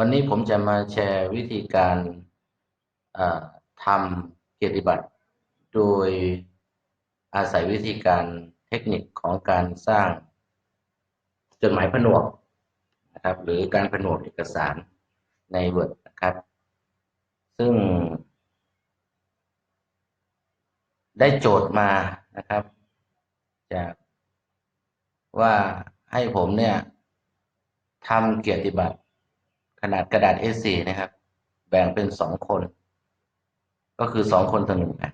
วันนี้ผมจะมาแชร์วิธีการทำเกียรติบัตร โดยอาศัยวิธีการเทคนิคของการสร้างจดหมายผนวกนะครับหรือการผนวกเอกสารใน Word นะครับ ซึ่ง ได้โจทย์มานะครับ จากว่าให้ผมเนี่ยทำเกียรติบัตร ขนาดกระดาษ A4 นะครับ แบ่งเป็นสองคน ก็คือสองคนต่อหนึ่งแผ่น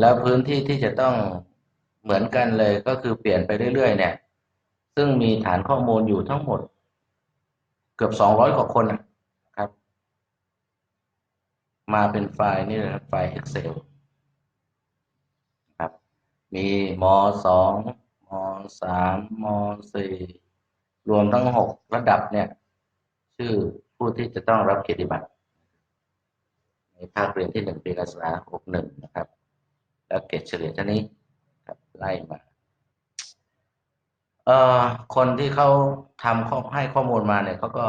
แล้วพื้นที่ที่จะต้องเหมือนกันเลยก็คือเปลี่ยนไปเรื่อยๆ เนี่ย ซึ่งมีฐานข้อมูลอยู่ทั้งหมด เกือบสองร้อยกว่าคนนะครับ มาเป็นไฟล์นี่นะครับไฟล์ Excel ครับ มีมสองมสามมสี่รวมทั้งหกระดับเนี่ย ชื่อผู้ที่จะต้องรับเกียรติบัตรในภาคเรียนที่หนึ่งปีการศึกษาหกหนึ่งนะครับ แล้วเกรดเฉลี่ยเท่านี้ครับไล่มาเอ่อคนที่เขาทำข้อให้ข้อมูลมาเนี่ยเขาก็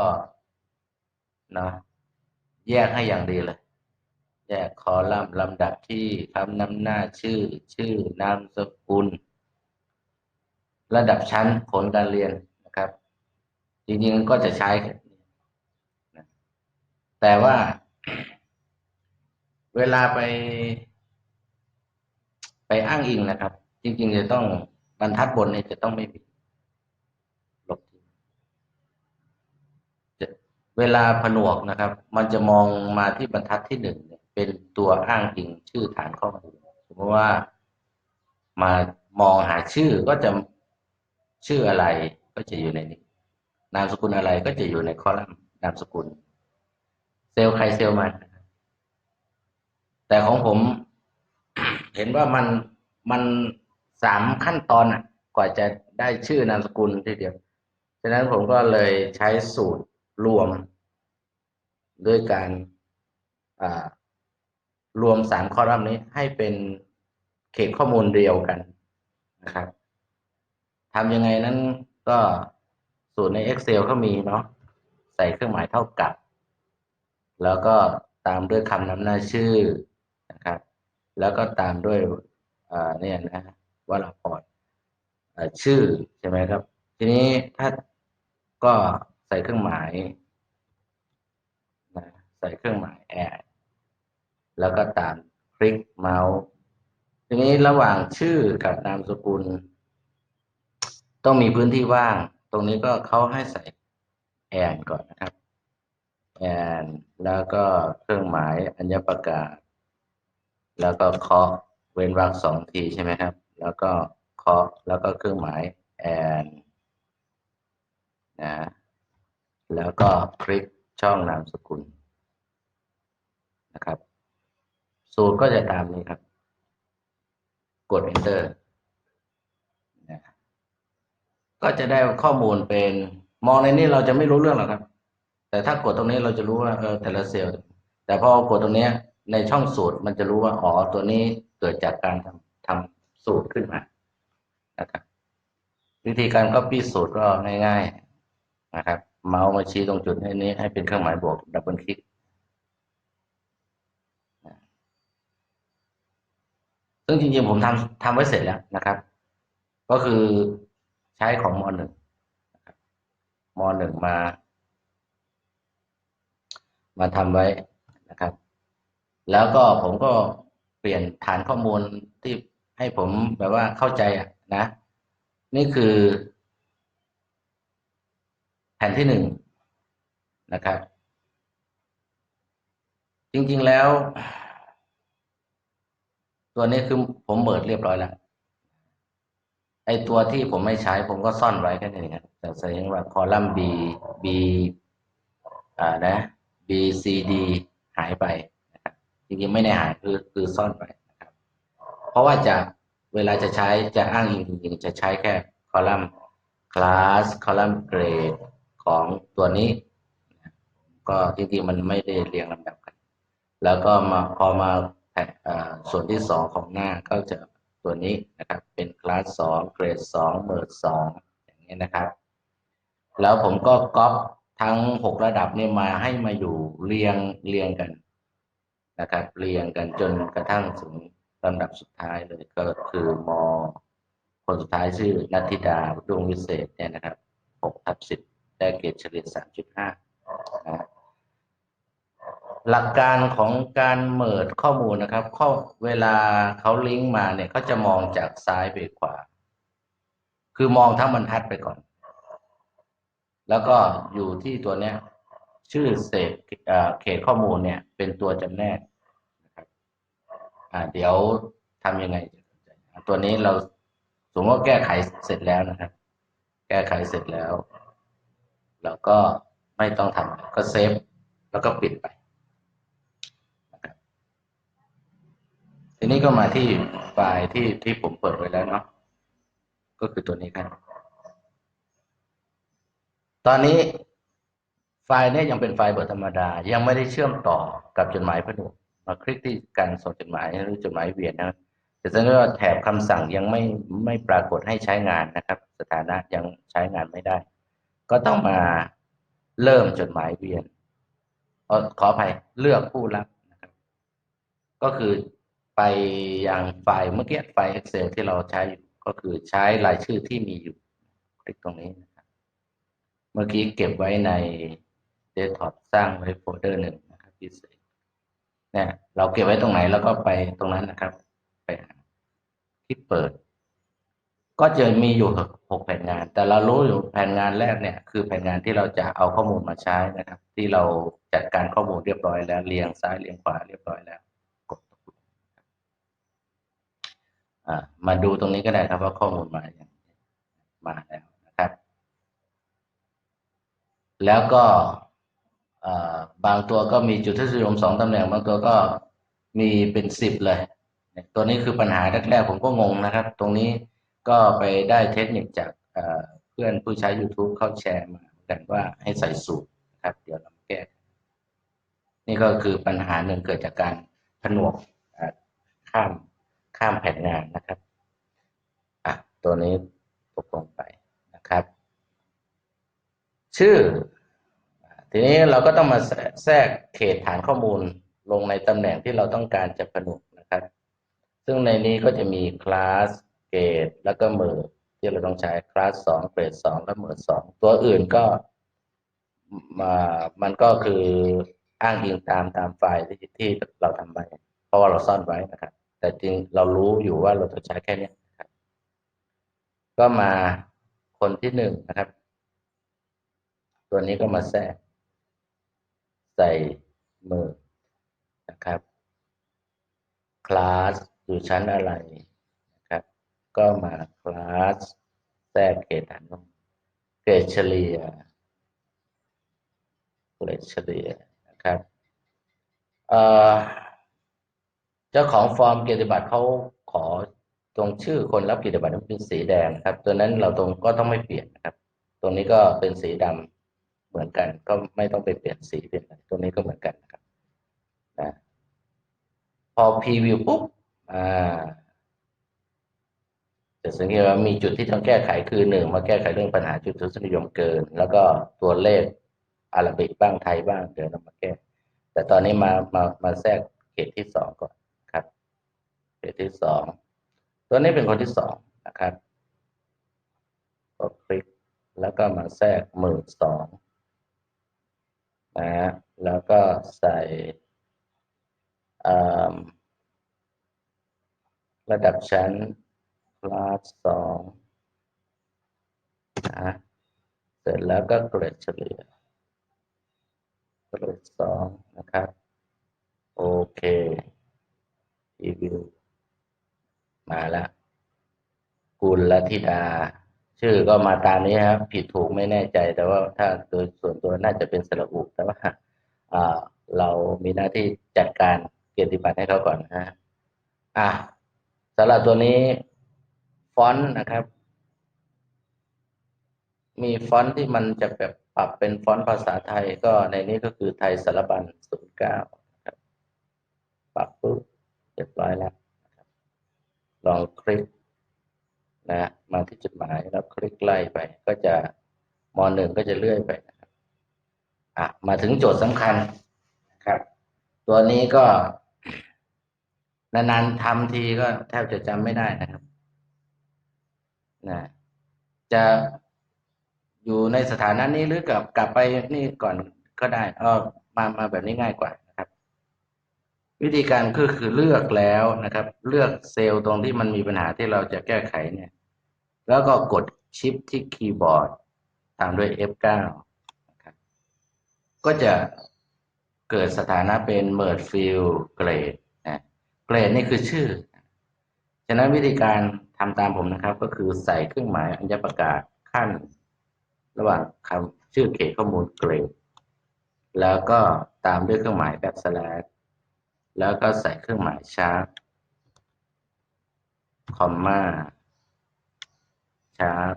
นะแยกให้อย่างดีเลย แยกคอลัมน์ลำดับที่คำนำหน้าชื่อ ชื่อนามสกุล ระดับชั้นผลการเรียนนะครับ จริงๆก็จะใช้ แต่ว่า เวลาไป ไปอ้างอิงนะครับ จริง ๆ จะต้องบรรทัดบนเนี่ยจะต้องไม่มีลบทิ้งเวลาผนวกนะครับ มันจะมองมาที่บรรทัดที่หนึ่งเนี่ย เป็นตัวอ้างอิงชื่อฐานข้อมูลสมมติว่ามามองหาชื่อก็จะชื่ออะไรก็จะอยู่ในนี้ นามสกุลอะไรก็จะอยู่ในคอลัมน์นามสกุล เซลล์ใครเซลล์มัน แต่ของผม เห็นว่ามันมันสามขั้นตอนอะ กว่าจะได้ชื่อนามสกุลทีเดียว ฉะนั้นผมก็เลยใช้สูตรรวม ด้วยการรวมสามคอลัมน์นี้ให้เป็นเขตข้อมูลเดียวกันนะครับทำยังไงนั้นก็สูตรใน Excel ก็มีเนาะใส่เครื่องหมายเท่ากับ แล้วก็ตามด้วยคำนำหน้าชื่อนะครับ แล้วก็ตามด้วยเนี่ยนะวราพรอ่าชื่อใช่ไหมครับ ทีนี้ถ้าก็ใส่เครื่องหมายนะใส่เครื่องหมายแอดแล้วก็ตามคลิกเมาส์ทีนี้ระหว่างชื่อกับนามสกุล ต้องมีพื้นที่ว่าง ตรงนี้ก็เขาให้ใส่แอนก่อนนะครับ แอนแล้วก็เครื่องหมายอัญญประกาศ แล้วก็เคาะเว้นวรรคสองทีใช่ไหมครับ แล้วก็เคาะแล้วก็เครื่องหมายแอนนะแล้วก็คลิกช่องนามสกุลนะครับ สูตรก็จะตามนี้ครับ กด enter นะก็จะได้ข้อมูลเป็นมองในนี้เราจะไม่รู้เรื่องหรอกครับ แต่ถ้ากดตรงนี้เราจะรู้ว่าเออแต่ละเซลล์ แต่พอกดตรงนี้ในช่องสูตรมันจะรู้ว่าอ๋อตัวนี้เกิดจากการทำทำสูตรขึ้นมานะครับวิธีการ copy สูตรก็ง่าย ๆนะครับ เมาส์มาชี้ตรงจุดนี้ให้เป็นเครื่องหมายบวกดับเบิลคลิกซึ่งจริงๆผมทำทำไว้เสร็จแล้วนะครับ ก็คือใช้ของมอหนึ่งนะครับมหนึ่งมา มาทำไว้นะครับ แล้วก็ผมก็เปลี่ยนฐานข้อมูลที่ให้ผมแบบว่าเข้าใจอะนะ นี่คือ แผ่นที่หนึ่งนะครับ จริงๆแล้ว ตัวนี้คือผมเบิดเรียบร้อยแล้วไอตัวที่ผมไม่ใช้ผมก็ซ่อนไว้แค่นี้ครับแต่แสดงว่าคอลัมน์ B B อ่านะ B C D หายไปนะครับจริงๆไม่ได้หายคือคือซ่อนไปนะครับเพราะว่าจะเวลาจะใช้จะอ้างอิงจริงๆจะใช้แค่คอลัมน์ class คอลัมน์ grade ของตัวนี้ ก็จริงๆมันไม่ได้เรียงลำดับกัน แล้วก็มาพอมาแผ่นส่วนที่สองของหน้าก็จะตัวนี้นะครับ เป็นคลาสสองเกรดสองเมิร์ดสองอย่างนี้นะครับ แล้วผมก็ก๊อป ทั้งหกระดับเนี่ยมาให้มาอยู่เรียงเรียงกันนะครับ เรียงกันจนกระทั่งถึงลำดับสุดท้ายเลยก็คือมคนสุดท้ายชื่อนัทธิดาดวงวิเศษเนี่ยนะครับหกทับสิบได้เกรดเฉลี่ยสามจุดห้านะหลักการของการเมิดข้อมูลนะครับข้อเวลาเขาลิงก์มาเนี่ยเขาจะมองจากซ้ายไปขวา คือมองทั้งบรรทัดไปก่อน แล้วก็อยู่ที่ตัวเนี้ยชื่อเศษเขตข้อมูลเนี่ย เป็นตัวจำแนกนะครับอ่าเดี๋ยวทำยังไง ตัวนี้เราสมมติว่าแก้ไขเสร็จแล้วนะครับ แก้ไขเสร็จแล้ว เราก็ไม่ต้องทำก็เซฟแล้วก็ปิดไปนะครับทีนี้ก็มาที่ไฟล์ที่ที่ผมเปิดไว้แล้วเนาะก็คือตัวนี้ครับ ตอนนี้ไฟล์นี้ยังเป็นไฟล์เบอร์ธรรมดา ยังไม่ได้เชื่อมต่อกับจดหมายผนวกมาคลิกที่การส่งจดหมายหรือจดหมายเวียนนะแต่สังเกตว่าแถบคำสั่งยังไม่ไม่ปรากฏให้ใช้งานนะครับ สถานะยังใช้งานไม่ได้ ก็ต้องมาเริ่มจดหมายเวียนอขออภัยเลือกผู้รับนะครับ ก็คือไปยังไฟล์เมื่อกี้ไฟล์ Excel ที่เราใช้อยู่ก็คือใช้รายชื่อที่มีอยู่ คลิกตรงนี้นะ เมื่อกี้เก็บไว้ในเดสก์ท็อปสร้างไว้โฟลเดอร์หนึ่งนะครับพิเศษเนี่ยเราเก็บไว้ตรงไหนแล้วก็ไปตรงนั้นนะครับ ไปที่เปิด ก็จะมีอยู่หกแผนงาน แต่เรารู้อยู่แผนงานแรกเนี่ย คือแผนงานที่เราจะเอาข้อมูลมาใช้นะครับ ที่เราจัดการข้อมูลเรียบร้อยแล้วเรียงซ้ายเรียงขวาเรียบร้อยแล้วกดตกลงมาดูตรงนี้ก็ได้ครับว่าข้อมูลมาอย่างมาแล้ว แล้วก็บางตัวก็มีจุดทศนิยมสองตำแหน่ง บางตัวก็มีเป็นสิบเลย ตัวนี้คือปัญหาแรกๆผมก็งงนะครับ ตรงนี้ก็ไปได้เทคนิคจากเพื่อนผู้ใช้ YouTube เข้าแชร์มากันว่าให้ใส่สูตรครับ เดี๋ยวเราแก้ นี่ก็คือปัญหาหนึ่งเกิดจากการผนวกข้ามข้ามแผ่นงานนะครับ อะ ตัวนี้ตกลงไป ชื่อ ทีนี้เราก็ต้องมาแทรกเขตฐานข้อมูลลงในตำแหน่งที่เราต้องการจะผนวกนะครับ ซึ่งในนี้ก็จะมีคลาสเกรดแล้วก็มือที่เราต้องใช้คลาสสองเกรดสองและมือสองตัวอื่นก็มามันก็คืออ้างอิงตามตามไฟล์ที่ที่เราทำไว้เพราะว่าเราซ่อนไว้นะครับ แต่จริงเรารู้อยู่ว่าเราจะใช้แค่นี้นะครับ ก็มาคนที่หนึ่งนะครับ ตัวนี้ก็มาแทรกใส่มือนะครับ คลาสอยู่ชั้นอะไรนะครับ ก็มาคลาสแทรกเกรดฐานเกรดเฉลี่ยเกรดเฉลี่ยนะครับเจ้าของฟอร์มเกียรติบัตรเขาขอตรงชื่อคนรับเกียรติบัตรเป็นสีแดงครับ ตัวนั้นเราตรงก็ต้องไม่เปลี่ยนนะครับ ตรงนี้ก็เป็นสีดำ เหมือนกันก็ไม่ต้องไปเปลี่ยนสีเปลี่ยนตรงนี้ก็เหมือนกันนะครับนะพอพรีวิวปุ๊บอ่าจะสังเกตว่ามีจุดที่ต้องแก้ไขคือหนึ่งมาแก้ไขเรื่องปัญหาจุดทศนิยมเกิน แล้วก็ตัวเลขอาราบิกบ้างไทยบ้างเดี๋ยวเรามาแก้แต่ตอนนี้มามามาแทรกเขตที่สองก่อนครับ เขตที่สองตัวนี้เป็นคนที่สองนะครับก็คลิกแล้วก็มาแทรกหมื่นสอง นะฮะแล้วก็ใส่ระดับชั้นคลาสสองนะเสร็จแล้วก็เกรดเฉลี่ยเกรดสองนะครับ โอเครีวิวมาแล้วกุลละธิดา ชื่อก็มาตามนี้ครับ ผิดถูกไม่แน่ใจ แต่ว่าถ้าโดยส่วนตัวน่าจะเป็นสระอุแต่ว่าเรามีหน้าที่จัดการเกียรติบัตรให้เขาก่อนนะฮะอะสำหรับตัวนี้ฟอนต์นะครับ มีฟอนต์ที่มันจะแบบปรับเป็นฟอนต์ภาษาไทยก็ในนี้ก็คือไทยสารบัญศูนย์เก้าครับปรับปุ๊บเรียบร้อยแล้วลองคลิก นะมาที่จุดหมายแล้วคลิกไล่ไป ก็จะมหนึ่งก็จะเลื่อยไปนะครับอะมาถึงโจทย์สำคัญนะครับ ตัวนี้ก็ นานๆทำทีก็แทบจะจำไม่ได้นะครับนะจะอยู่ในสถานะนี้หรือกลับกลับไปนี่ก่อนก็ได้เออมามาแบบนี้ง่ายกว่านะครับ วิธีการก็คือเลือกแล้วนะครับ เลือกเซลล์ตรงที่มันมีปัญหาที่เราจะแก้ไขเนี่ย แล้วก็กดชิปที่คีย์บอร์ดตามด้วย F9 ก็จะเกิดสถานะเป็น merge field grade นะเกรดนี่คือชื่อ ฉะนั้นวิธีการทำตามผมนะครับ ก็คือใส่เครื่องหมายอัญประกาศขั้น ระหว่างคำชื่อเขตข้อมูลเกรด แล้วก็ตามด้วยเครื่องหมาย backslash แล้วก็ใส่เครื่องหมายชาร์ปคอมมา ชาร์ป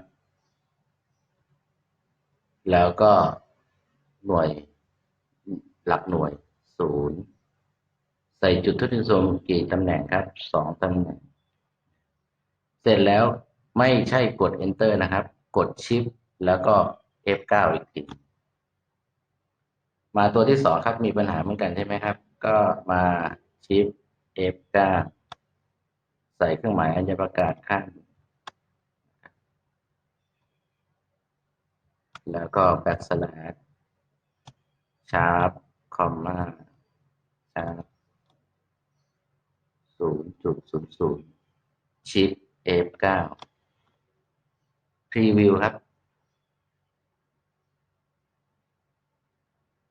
แล้วก็หน่วยหลักหน่วยศูนย์ใส่จุดทดสอบกี่ตำแหน่งครับสองตำแหน่ง เสร็จแล้วไม่ใช่กด enter นะครับ กด shift แล้วก็ F9 อีกทีมาตัวที่สองครับมีปัญหาเหมือนกันใช่ไหมครับ ก็มา shift F9 ใส่เครื่องหมายอัญประกาศข้าง แล้วก็ backslash sharp comma sharp ศูนย์จุดศูนย์ศูนย์ shift F9 preview ครับ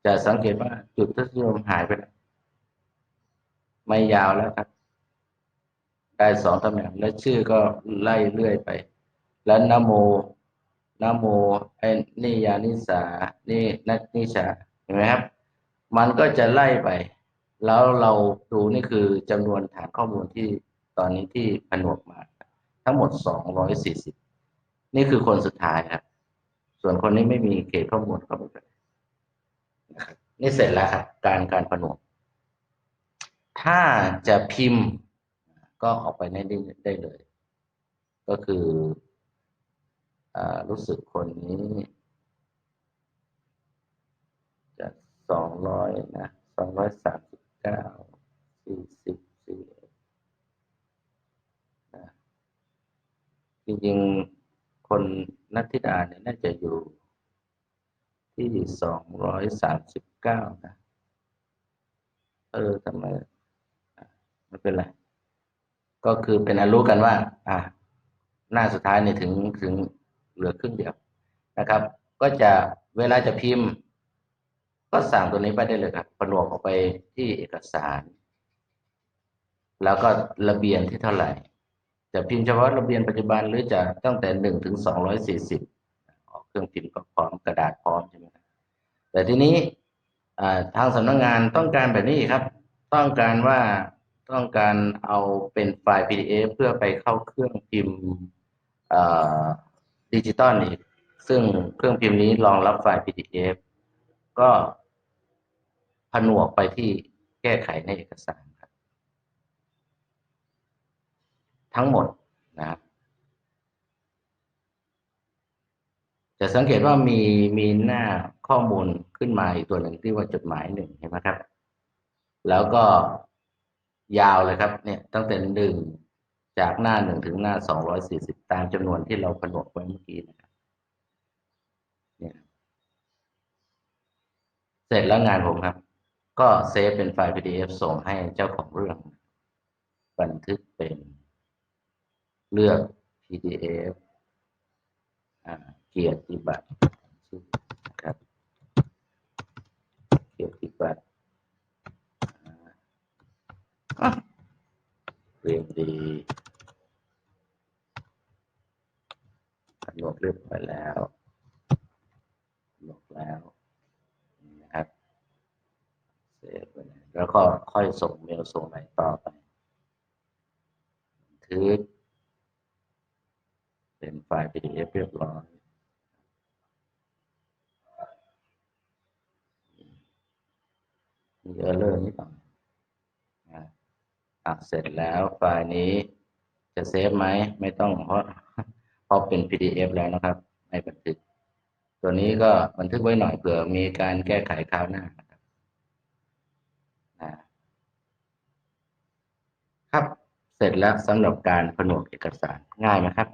จะสังเกตว่าจุดทศนิยมหายไปแล้วไม่ยาวแล้วครับ ได้สองตำแหน่งและชื่อก็ไล่เรื่อยไป แล้วนโม นโมไอ้นี่ยานิสานี่นัทนิชาเห็นไหมครับ มันก็จะไล่ไป แล้วเราดูนี่คือจำนวนฐานข้อมูลที่ตอนนี้ที่ผนวกมา ทั้งหมดสองร้อยสี่สิบนี่คือคนสุดท้ายครับ ส่วนคนนี้ไม่มีเขตข้อมูลเข้าไปเลยนะครับนี่เสร็จแล้วครับการการผนวก ถ้าจะพิมพ์ก็ออกไปได้ได้เลย ก็คือ รู้สึกคนนี้จะสองร้อยนะสองร้อยสามสิบเก้าสี่สิบสี่นะจริงๆ คนนัทธิดาเนี่ยน่าจะอยู่ที่สองร้อยสามสิบเก้านะ เออทำไมไม่เป็นไร ก็คือเป็นอรู้กันว่า อะหน้าสุดท้ายเนี่ยถึงถึง เหลือครึ่งเดียวนะครับ ก็จะเวลาจะพิมพ์ ก็สั่งตัวนี้ไปได้เลยครับผนวกออกไปที่เอกสาร แล้วก็ระเบียนที่เท่าไหร่ จะพิมพ์เฉพาะระเบียนปัจจุบันหรือจะตั้งแต่หนึ่งถึงสองร้อยสี่สิบออกเครื่องพิมพ์ก็พร้อมกระดาษพร้อมใช่ไหมครับแต่ทีนี้ทางสำนักงงานต้องการแบบนี้ครับ ต้องการว่าต้องการเอาเป็นไฟล์ PDF เพื่อไปเข้าเครื่องพิมพ์ ดิจิตอลอีก ซึ่งเครื่องพิมพ์นี้รองรับไฟล์ PDF ก็ผนวกไปที่แก้ไขในเอกสารครับ ทั้งหมดนะครับจะสังเกตว่ามีมีหน้าข้อมูลขึ้นมาอีกตัวหนึ่งที่ว่าจดหมายหนึ่งเห็นไหมครับ แล้วก็ยาวเลยครับ เนี่ยตั้งแต่หนึ่ง จากหน้าหนึ่งถึงหน้าสองร้อยสี่สิบตามจำนวนที่เราผนวกไว้เมื่อกี้นะครับเนี่ยเสร็จแล้วงานผมครับ ก็เซฟเป็นไฟล์ PDF ส่งให้เจ้าของเรื่อง บันทึกเป็นเลือก PDF เกียรติบัตรนะครับ เกียรติบัตรเรียนดีหนวกเรียบร้อยแล้วหนวกแล้วนะครับเซฟไปแล้วก็ค่ อยส่งเมลส่งอะไรต่อไปทึกเป็นไฟล์ PDF เรียบร้อยมีเออร์เลอร์นิดหน่อยอะเสร็จแล้วไฟล์นี้จะเซฟไหมไม่ต้องเพราะเพราะเป็น PDF แล้วนะครับ ไม่บันทึก ตัวนี้ก็บันทึกไว้หน่อยเผื่อมีการแก้ไขคราวหน้านะครับนะครับ เสร็จแล้วสำหรับการผนวกเอกสารง่ายไหมครับ